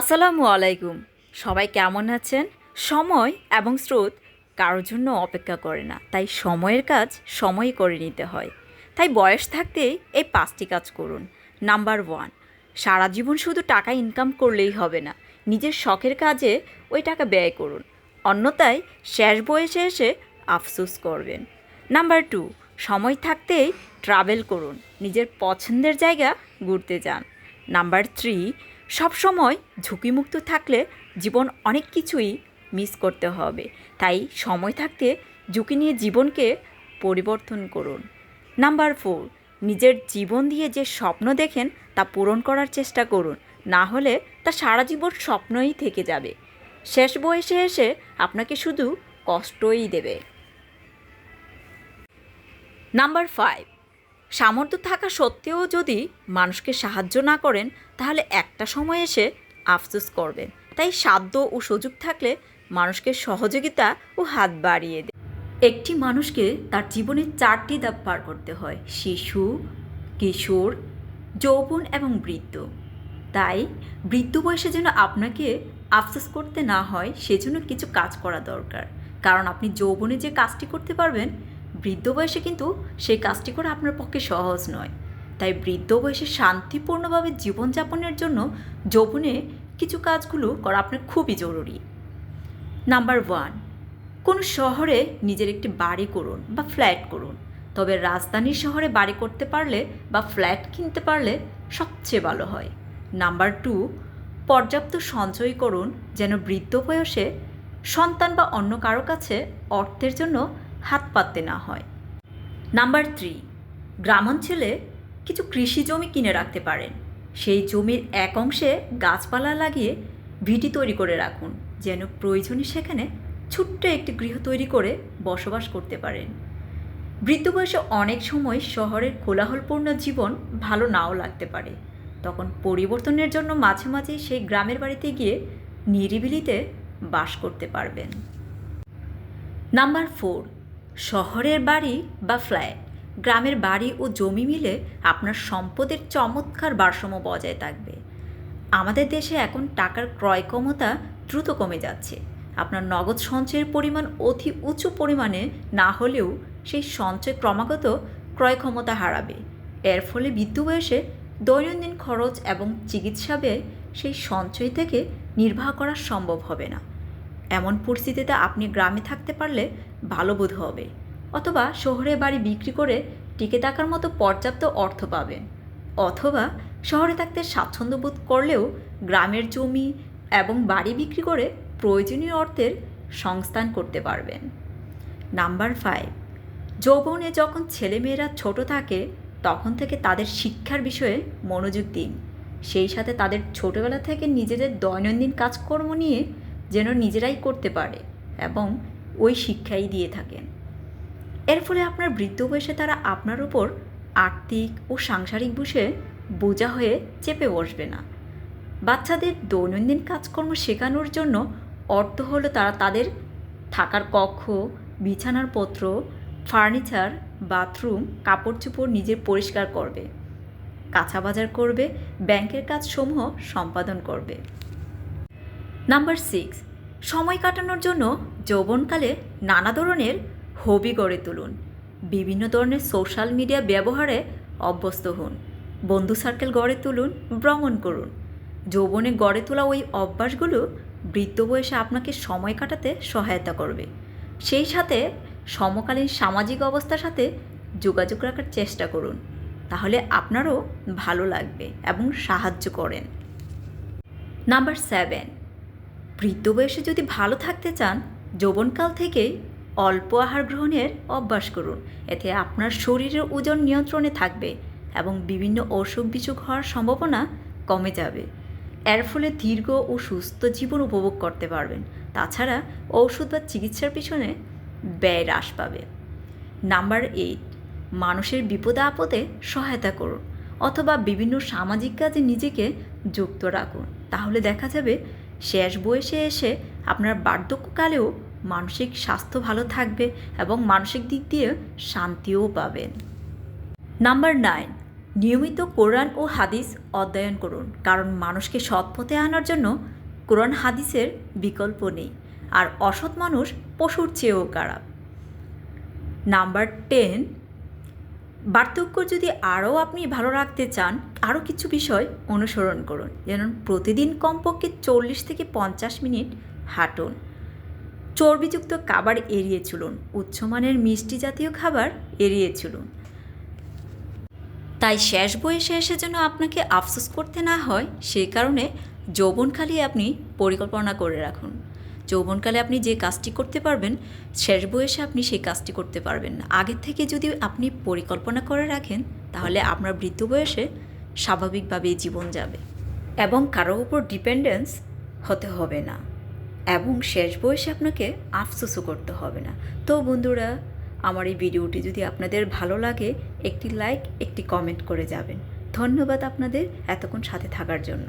আসসালামু আলাইকুম। সবাই কেমন আছেন? সময় এবং স্রোত কারোর জন্য অপেক্ষা করে না, তাই সময়ের কাজ সময় করে নিতে হয়। তাই বয়স থাকতেই এই পাঁচটি কাজ করুন। নাম্বার ওয়ান, সারা জীবন শুধু টাকা ইনকাম করলেই হবে না, নিজের শখের কাজে ওই টাকা ব্যয় করুন। অন্যথায় শেষ বয়সে এসে আফসোস করবেন। নাম্বার টু, সময় থাকতেই ট্রাভেল করুন, নিজের পছন্দের জায়গা ঘুরতে যান। নাম্বার থ্রি সবসময় ঝুঁকিমুক্ত থাকলে জীবন অনেক কিছুই মিস করতে হবে। তাই সময় থাকতে ঝুঁকি নিয়ে জীবনকে পরিবর্তন করুন। নাম্বার ফোর নিজের জীবন দিয়ে যে স্বপ্ন দেখেন তা পূরণ করার চেষ্টা করুন। না হলে তা সারা জীবন স্বপ্নই থেকে যাবে। শেষ বয়সে এসে আপনাকে শুধু কষ্টই দেবে। নাম্বার ফাইভ সামর্থ্য থাকা সত্ত্বেও যদি মানুষকে সাহায্য না করেন, তাহলে একটা সময় এসে আফসোস করবেন। তাই সাধ্য ও সুযোগ থাকলে মানুষকে সহযোগিতা ও হাত বাড়িয়ে দেয় একটি মানুষকে তার জীবনে চারটি ধাপ পার করতে হয়, শিশু, কিশোর, যৌবন এবং বৃদ্ধ। তাই বৃদ্ধ বয়সে যেন আপনাকে আফসোস করতে না হয়, সেজন্য কিছু কাজ করা দরকার। কারণ আপনি যৌবনে যে কাজটি করতে পারবেন বৃদ্ধ বয়সে কিন্তু সেই কাজটি করা আপনার পক্ষে সহজ নয়। তাই বৃদ্ধ বয়সে শান্তিপূর্ণভাবে জীবনযাপনের জন্য যৌবনে কিছু কাজগুলো করা আপনার খুবই জরুরি। নাম্বার ওয়ান, কোনো শহরে নিজের একটি বাড়ি করুন বা ফ্ল্যাট করুন। তবে রাজধানীর শহরে বাড়ি করতে পারলে বা ফ্ল্যাট কিনতে পারলে সবচেয়ে ভালো হয়। নাম্বার টু, পর্যাপ্ত সঞ্চয় করুন যেন বৃদ্ধ বয়সে সন্তান বা অন্য কারও কাছে অর্থের জন্য হাত পাততে না হয়। নাম্বার থ্রি গ্রামাঞ্চলে কিছু কৃষি জমি কিনে রাখতে পারেন। সেই জমির এক অংশে গাছপালা লাগিয়ে ভিটি তৈরি করে রাখুন, যেন প্রয়োজনে সেখানে ছোট্ট একটি গৃহ তৈরি করে বসবাস করতে পারেন। বৃদ্ধ বয়সে অনেক সময় শহরের কোলাহলপূর্ণ জীবন ভালো নাও লাগতে পারে। তখন পরিবর্তনের জন্য মাঝে মাঝে সেই গ্রামের বাড়িতে গিয়ে নিরিবিলিতে বাস করতে পারবেন। নাম্বার ফোর শহরের বাড়ি বা ফ্ল্যাট গ্রামের বাড়ি ও জমি মিলে আপনার সম্পদের চমৎকার ভারসাম্য বজায় থাকবে। আমাদের দেশে এখন টাকার ক্রয় ক্ষমতা দ্রুত কমে যাচ্ছে। আপনার নগদ সঞ্চয়ের পরিমাণ অতি উঁচু পরিমাণে না হলেও সেই সঞ্চয় ক্রমাগত ক্রয় ক্ষমতা হারাবে। এর ফলে বৃদ্ধ বয়সে দৈনন্দিন খরচ এবং চিকিৎসা ব্যয় সেই সঞ্চয় থেকে নির্বাহ করা সম্ভব হবে না। এমন পরিস্থিতিতে আপনি গ্রামে থাকতে পারলে ভালো বোধ হবে। অথবা শহরে বাড়ি বিক্রি করে টিকে থাকার মতো পর্যাপ্ত অর্থ পাবেন অথবা শহরে থাকতে স্বাচ্ছন্দ্য বোধ করলেও গ্রামের জমি এবং বাড়ি বিক্রি করে প্রয়োজনীয় অর্থের সংস্থান করতে পারবেন। নাম্বার ফাইভ যৌবনে যখন ছেলেমেয়েরা ছোট থাকে, তখন থেকে তাদের শিক্ষার বিষয়ে মনোযোগ দিন। সেই সাথে তাদের ছোটবেলা থেকে নিজেদের দৈনন্দিন কাজকর্ম নিয়ে যেন নিজেরাই করতে পারে এবং ওই শিক্ষাই দিয়ে থাকেন। এর ফলে আপনার বৃদ্ধ বয়সে তারা আপনার উপর আর্থিক ও সাংসারিক বিষয়ে বোঝা হয়ে চেপে বসবে না। বাচ্চাদের দৈনন্দিন কাজকর্ম শেখানোর জন্য অর্থ হলো তারা তাদের থাকার কক্ষ, বিছানার পত্র, ফার্নিচার, বাথরুম কাপড় চোপড় নিজের পরিষ্কার করবে, কাঁচা বাজার করবে, ব্যাংকের কাজসমূহ সম্পাদন করবে। নাম্বার সিক্স সময় কাটানোর জন্য যৌবনকালে নানা ধরনের হবি গড়ে তুলুন। বিভিন্ন ধরনের সোশ্যাল মিডিয়া ব্যবহারে অভ্যস্ত হন। বন্ধু সার্কেল গড়ে তুলুন, ভ্রমণ করুন। যৌবনে গড়ে তোলা ওই অভ্যাসগুলো বৃদ্ধ বয়সে আপনাকে সময় কাটাতে সহায়তা করবে। সেই সাথে সমকালীন সামাজিক অবস্থার সাথে যোগাযোগ রাখার চেষ্টা করুন। তাহলে আপনারও ভালো লাগবে এবং সাহায্য করেন। নাম্বার সেভেন বৃদ্ধ বয়সে যদি ভালো থাকতে চান, যৌবনকাল থেকেই অল্প আহার গ্রহণের অভ্যাস করুন। এতে আপনার শরীরের ওজন নিয়ন্ত্রণে থাকবে এবং বিভিন্ন অসুখ বিসুখ হওয়ার সম্ভাবনা কমে যাবে। এর ফলে দীর্ঘ ও সুস্থ জীবন উপভোগ করতে পারবেন। তাছাড়া ঔষধ বা চিকিৎসার পিছনে ব্যয় হ্রাস পাবে। নাম্বার এইট, মানুষের বিপদে আপদে সহায়তা করুন অথবা বিভিন্ন সামাজিক কাজে নিজেকে যুক্ত রাখুন। তাহলে দেখা যাবে শেষ বয়সে এসে আপনার বার্ধক্যকালেও মানসিক স্বাস্থ্য ভালো থাকবে এবং মানসিক দিক দিয়ে শান্তিও পাবেন। নাম্বার নাইন, নিয়মিত কোরআন ও হাদিস অধ্যয়ন করুন। কারণ মানুষকে সৎ পথে আনার জন্য কোরআন হাদিসের বিকল্প নেই। আর অসৎ মানুষ পশুর চেয়েও খারাপ। নাম্বার টেন বার্ধক্য যদি আরও আপনি ভালো রাখতে চান, আরও কিছু বিষয় অনুসরণ করুন। যেমন প্রতিদিন কমপক্ষে চল্লিশ থেকে পঞ্চাশ মিনিট হাঁটুন। চর্বিযুক্ত খাবার এড়িয়ে চলুন। উচ্চমানের মিষ্টি জাতীয় খাবার এড়িয়ে চলুন। তাই শেষ বয়সে এসে যেন আপনাকে আফসোস করতে না হয় সেই কারণে যৌবনকালে আপনি পরিকল্পনা করে রাখুন। যৌবনকালে আপনি যে কাজটি করতে পারবেন, শেষ বয়সে আপনি সেই কাজটি করতে পারবেন আগের থেকে যদি আপনি পরিকল্পনা করে রাখেন, তাহলে আপনার বৃদ্ধ বয়সে স্বাভাবিকভাবেই জীবন যাবে এবং কারোর উপর ডিপেন্ডেন্স হতে হবে না এবং শেষ বয়সে আপনাকে আফসোসও করতে হবে না। তো বন্ধুরা, আমার এই ভিডিওটি যদি আপনাদের ভালো লাগে, একটি লাইক একটি কমেন্ট করে যাবেন। ধন্যবাদ আপনাদের এতক্ষণ সাথে থাকার জন্য।